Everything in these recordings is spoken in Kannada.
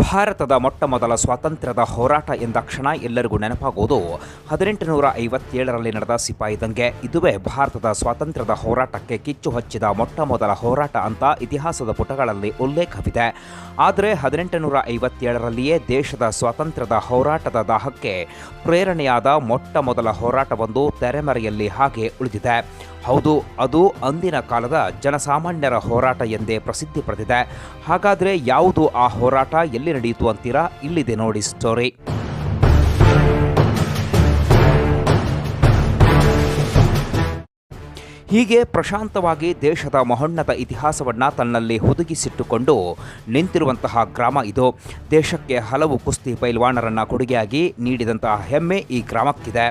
ಭಾರತದ ಮೊಟ್ಟ ಮೊದಲ ಸ್ವಾತಂತ್ರ್ಯದ ಹೋರಾಟ ಎಂದಾಕ್ಷಣ ಎಲ್ಲರಿಗೂ ನೆನಪಾಗುವುದು ಹದಿನೆಂಟು ನೂರ ಐವತ್ತೇಳರಲ್ಲಿ ನಡೆದ ಸಿಪಾಯಿ ದಂಗೆ. ಇದುವೇ ಭಾರತದ ಸ್ವಾತಂತ್ರ್ಯದ ಹೋರಾಟಕ್ಕೆ ಕಿಚ್ಚು ಹಚ್ಚಿದ ಮೊಟ್ಟ ಮೊದಲ ಹೋರಾಟ ಅಂತ ಇತಿಹಾಸದ ಪುಟಗಳಲ್ಲಿ ಉಲ್ಲೇಖವಿದೆ. ಆದರೆ ಹದಿನೆಂಟು ನೂರ ಐವತ್ತೇಳರಲ್ಲಿಯೇ ದೇಶದ ಸ್ವಾತಂತ್ರ್ಯದ ಹೋರಾಟದ ದಾಹಕ್ಕೆ ಪ್ರೇರಣೆಯಾದ ಮೊಟ್ಟ ಮೊದಲ ಹೋರಾಟವೊಂದು ತೆರೆಮರೆಯಲ್ಲಿ ಹಾಗೆ ಉಳಿದಿದೆ. ಹೌದು, ಅದು ಅಂದಿನ ಕಾಲದ ಜನಸಾಮಾನ್ಯರ ಹೋರಾಟ ಎಂದೇ ಪ್ರಸಿದ್ಧಿ ಪಡೆದಿದೆ. ಹಾಗಾದರೆ ಯಾವುದು ಆ ಹೋರಾಟ? ಎಲ್ಲಿ ನಡೆಯಿತು ಅಂತೀರಾ? ಇಲ್ಲಿದೆ ನೋಡಿ ಸ್ಟೋರಿ ಹೀಗೆ ಪ್ರಶಾಂತವಾಗಿ ದೇಶದ ಮಹೋನ್ನತ ಇತಿಹಾಸವನ್ನು ತನ್ನಲ್ಲಿ ಹುದುಗಿಸಿಟ್ಟುಕೊಂಡು ನಿಂತಿರುವಂತಹ ಗ್ರಾಮ ಇದು. ದೇಶಕ್ಕೆ ಹಲವು ಕುಸ್ತಿ ಪೈಲ್ವಾನರನ್ನು ಕೊಡುಗೆಯಾಗಿ ನೀಡಿದಂತಹ ಹೆಮ್ಮೆ ಈ ಗ್ರಾಮಕ್ಕಿದೆ.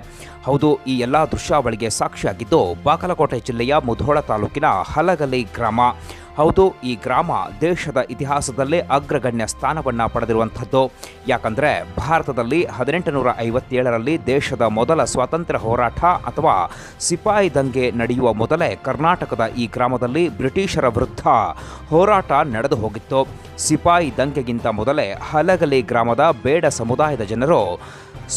ಹೌದು, ಈ ಎಲ್ಲ ದೃಶ್ಯಾವಳಿಗೆ ಸಾಕ್ಷಿಯಾಗಿದ್ದು ಬಾಗಲಕೋಟೆ ಜಿಲ್ಲೆಯ ಮುಧೋಳ ತಾಲೂಕಿನ ಹಲಗಲಿ ಗ್ರಾಮ. ಹೌದು, ಈ ಗ್ರಾಮ ದೇಶದ ಇತಿಹಾಸದಲ್ಲೇ ಅಗ್ರಗಣ್ಯ ಸ್ಥಾನವನ್ನು ಪಡೆದಿರುವಂಥದ್ದು. ಯಾಕಂದರೆ ಭಾರತದಲ್ಲಿ ಹದಿನೆಂಟು ನೂರ ಐವತ್ತೇಳರಲ್ಲಿ ದೇಶದ ಮೊದಲ ಸ್ವಾತಂತ್ರ್ಯ ಹೋರಾಟ ಅಥವಾ ಸಿಪಾಯಿ ದಂಗೆ ನಡೆಯುವ ಮೊದಲೇ ಕರ್ನಾಟಕದ ಈ ಗ್ರಾಮದಲ್ಲಿ ಬ್ರಿಟಿಷರ ವಿರುದ್ಧ ಹೋರಾಟ ನಡೆದು ಹೋಗಿತ್ತು. ಸಿಪಾಯಿ ದಂಗೆಗಿಂತ ಮೊದಲೇ ಹಲಗಲಿ ಗ್ರಾಮದ ಬೇಡ ಸಮುದಾಯದ ಜನರು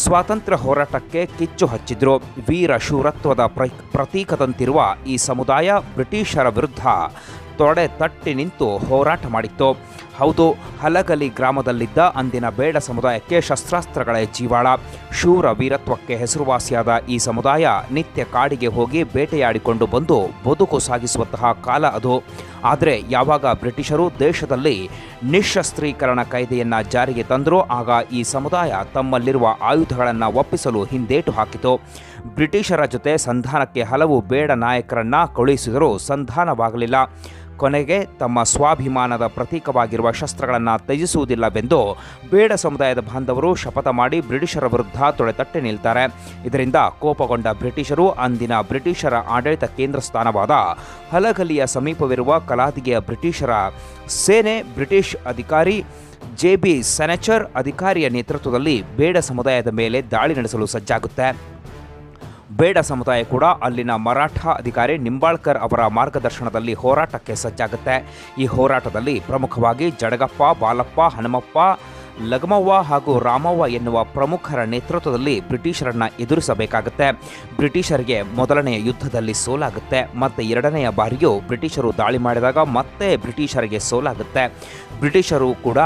ಸ್ವಾತಂತ್ರ್ಯ ಹೋರಾಟಕ್ಕೆ ಕಿಚ್ಚು ಹಚ್ಚಿದ್ರು. ವೀರ ಶೂರತ್ವದ ಪ್ರ ಪ್ರತೀಕದಂತಿರುವ ಈ ಸಮುದಾಯ ಬ್ರಿಟಿಷರ ವಿರುದ್ಧ ತೊಡೆ ತಟ್ಟಿ ನಿಂತು ಹೋರಾಟ ಮಾಡಿತ್ತು. ಹೌದು, ಹಲಗಲಿ ಗ್ರಾಮದಲ್ಲಿದ್ದ ಅಂದಿನ ಬೇಡ ಸಮುದಾಯಕ್ಕೆ ಶಸ್ತ್ರಾಸ್ತ್ರಗಳೇ ಜೀವಾಳ. ಶೂರ ವೀರತ್ವಕ್ಕೆ ಹೆಸರುವಾಸಿಯಾದ ಈ ಸಮುದಾಯ ನಿತ್ಯ ಕಾಡಿಗೆ ಹೋಗಿ ಬೇಟೆಯಾಡಿಕೊಂಡು ಬಂದು ಬದುಕು ಸಾಗಿಸುವಂತಹ ಕಾಲ ಅದು. ಆದರೆ ಯಾವಾಗ ಬ್ರಿಟಿಷರು ದೇಶದಲ್ಲಿ ನಿಶಸ್ತ್ರೀಕರಣ ಕಾಯ್ದೆಯನ್ನು ಜಾರಿಗೆ ತಂದರೂ ಆಗ ಈ ಸಮುದಾಯ ತಮ್ಮಲ್ಲಿರುವ ಆಯುಧಗಳನ್ನು ಒಪ್ಪಿಸಲು ಹಿಂದೇಟು ಹಾಕಿತು. ಬ್ರಿಟಿಷರ ಜೊತೆ ಸಂಧಾನಕ್ಕೆ ಹಲವು ಬೇಡ ನಾಯಕರನ್ನ ಕಳುಹಿಸಿದರೂ ಸಂಧಾನವಾಗಲಿಲ್ಲ. ಕೊನೆಗೆ ತಮ್ಮ ಸ್ವಾಭಿಮಾನದ ಪ್ರತೀಕವಾಗಿರುವ ಶಸ್ತ್ರಗಳನ್ನು ತ್ಯಜಿಸುವುದಿಲ್ಲವೆಂದು ಬೇಡ ಸಮುದಾಯದ ಬಾಂಧವರು ಶಪಥ ಮಾಡಿ ಬ್ರಿಟಿಷರ ವಿರುದ್ಧ ತೊಳೆತಟ್ಟೆ ನಿಲ್ತಾರೆ. ಇದರಿಂದ ಕೋಪಗೊಂಡ ಬ್ರಿಟಿಷರು ಅಂದಿನ ಬ್ರಿಟಿಷರ ಆಡಳಿತ ಕೇಂದ್ರ ಸ್ಥಾನವಾದ ಹಲಗಲಿಯ ಸಮೀಪವಿರುವ ಕಲಾದಿಗೆಯ ಬ್ರಿಟಿಷರ ಸೇನೆ ಬ್ರಿಟಿಷ್ ಅಧಿಕಾರಿ ಜೆ ಬಿ ಸೆನೆಚರ್ ಅಧಿಕಾರಿಯ ನೇತೃತ್ವದಲ್ಲಿ ಬೇಡ ಸಮುದಾಯದ ಮೇಲೆ ದಾಳಿ ನಡೆಸಲು ಸಜ್ಜಾಗುತ್ತೆ. ಬೇಡ ಸಮುದಾಯ ಕೂಡ ಅಲ್ಲಿನ ಮರಾಠ ಅಧಿಕಾರಿ ನಿಂಬಾಳ್ಕರ್ ಅವರ ಮಾರ್ಗದರ್ಶನದಲ್ಲಿ ಹೋರಾಟಕ್ಕೆ ಸಜ್ಜಾಗುತ್ತೆ. ಈ ಹೋರಾಟದಲ್ಲಿ ಪ್ರಮುಖವಾಗಿ ಜಡಗಪ್ಪ, ಬಾಲಪ್ಪ, ಹನುಮಪ್ಪ ಲಗಮವ್ವ ಹಾಗೂ ರಾಮವ್ವ ಎನ್ನುವ ಪ್ರಮುಖರ ನೇತೃತ್ವದಲ್ಲಿ ಬ್ರಿಟಿಷರನ್ನ ಎದುರಿಸಬೇಕಾಗುತ್ತೆ. ಬ್ರಿಟಿಷರಿಗೆ ಮೊದಲನೆಯ ಯುದ್ಧದಲ್ಲಿ ಸೋಲಾಗುತ್ತೆ. ಮತ್ತೆ ಎರಡನೆಯ ಬಾರಿಯೂ ಬ್ರಿಟಿಷರು ದಾಳಿ ಮಾಡಿದಾಗ ಮತ್ತೆ ಬ್ರಿಟಿಷರಿಗೆ ಸೋಲಾಗುತ್ತೆ. ಬ್ರಿಟಿಷರು ಕೂಡ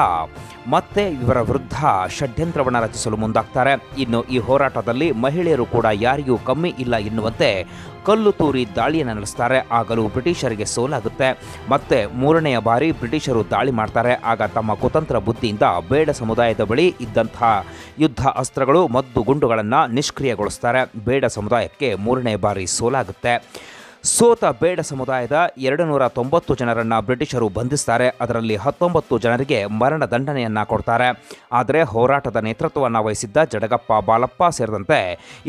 ಮತ್ತೆ ಇವರ ವಿರುದ್ಧ ಷಡ್ಯಂತ್ರವನ್ನು ರಚಿಸಲು ಮುಂದಾಗ್ತಾರೆ. ಇನ್ನು ಈ ಹೋರಾಟದಲ್ಲಿ ಮಹಿಳೆಯರು ಕೂಡ ಯಾರಿಗೂ ಕಮ್ಮಿ ಇಲ್ಲ ಎನ್ನುವಂತೆ ಕಲ್ಲು ತೂರಿ ದಾಳಿಯನ್ನು ನಡೆಸ್ತಾರೆ. ಆಗಲೂ ಬ್ರಿಟಿಷರಿಗೆ ಸೋಲಾಗುತ್ತೆ. ಮತ್ತೆ ಮೂರನೆಯ ಬಾರಿ ಬ್ರಿಟಿಷರು ದಾಳಿ ಮಾಡ್ತಾರೆ. ಆಗ ತಮ್ಮ ಕುತಂತ್ರ ಬುದ್ಧಿಯಿಂದ ಬೇಡ ಸಮುದಾಯದ ಬಳಿ ಇದ್ದಂತಹ ಯುದ್ಧ ಅಸ್ತ್ರಗಳು ಮದ್ದು ಗುಂಡುಗಳನ್ನು ನಿಷ್ಕ್ರಿಯಗೊಳಿಸ್ತಾರೆ. ಬೇಡ ಸಮುದಾಯಕ್ಕೆ ಮೂರನೇ ಬಾರಿ ಸೋಲಾಗುತ್ತೆ. ಸೋತ ಬೇಡ ಸಮುದಾಯದ ಎರಡು ನೂರ ತೊಂಬತ್ತು ಜನರನ್ನು ಬ್ರಿಟಿಷರು ಬಂಧಿಸ್ತಾರೆ. ಅದರಲ್ಲಿ ಹತ್ತೊಂಬತ್ತು ಜನರಿಗೆ ಮರಣ ದಂಡನೆಯನ್ನ ಕೊಡ್ತಾರೆ. ಆದರೆ ಹೋರಾಟದ ನೇತೃತ್ವವನ್ನು ವಹಿಸಿದ್ದ ಜಡಗಪ್ಪ ಬಾಲಪ್ಪ ಸೇರಿದಂತೆ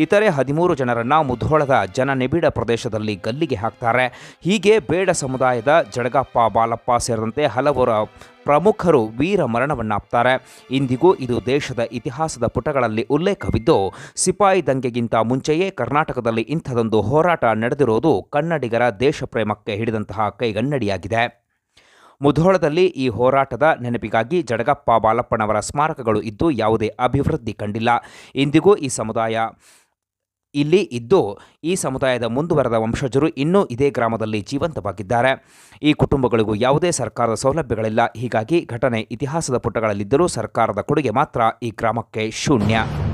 ಇತರೆ ಹದಿಮೂರು ಜನರನ್ನು ಮುಧೋಳದ ಜನನಿಬಿಡ ಪ್ರದೇಶದಲ್ಲಿ ಗಲ್ಲಿಗೆ ಹಾಕ್ತಾರೆ. ಹೀಗೆ ಬೇಡ ಸಮುದಾಯದ ಜಡಗಪ್ಪ ಬಾಲಪ್ಪ ಸೇರಿದಂತೆ ಹಲವರ ಪ್ರಮುಖರು ವೀರ ಮರಣವನ್ನಾಪ್ತಾರೆ. ಇಂದಿಗೂ ಇದು ದೇಶದ ಇತಿಹಾಸದ ಪುಟಗಳಲ್ಲಿ ಉಲ್ಲೇಖವಿದ್ದು, ಸಿಪಾಯಿ ದಂಗೆಗಿಂತ ಮುಂಚೆಯೇ ಕರ್ನಾಟಕದಲ್ಲಿ ಇಂಥದೊಂದು ಹೋರಾಟ ನಡೆದಿರೋದು ಕನ್ನಡಿಗರ ದೇಶಪ್ರೇಮಕ್ಕೆ ಹಿಡಿದಂತಹ ಕೈಗನ್ನಡಿಯಾಗಿದೆ. ಮುಧೋಳದಲ್ಲಿ ಈ ಹೋರಾಟದ ನೆನಪಿಗಾಗಿ ಜಡಗಪ್ಪ ಬಾಲಪ್ಪನವರ ಸ್ಮಾರಕಗಳು ಇದ್ದು ಯಾವುದೇ ಅಭಿವೃದ್ಧಿ ಕಂಡಿಲ್ಲ. ಇಂದಿಗೂ ಈ ಸಮುದಾಯ ಇಲ್ಲಿ ಇದ್ದು ಈ ಸಮುದಾಯದ ಮುಂದುವರೆದ ವಂಶಜರು ಇನ್ನೂ ಇದೇ ಗ್ರಾಮದಲ್ಲಿ ಜೀವಂತವಾಗಿದ್ದಾರೆ. ಈ ಕುಟುಂಬಗಳಿಗೂ ಯಾವುದೇ ಸರ್ಕಾರದ ಸೌಲಭ್ಯಗಳಿಲ್ಲ. ಹೀಗಾಗಿ ಘಟನೆ ಇತಿಹಾಸದ ಪುಟಗಳಲ್ಲಿದ್ದರೂ ಸರ್ಕಾರದ ಕೊಡುಗೆ ಮಾತ್ರ ಈ ಗ್ರಾಮಕ್ಕೆ ಶೂನ್ಯ.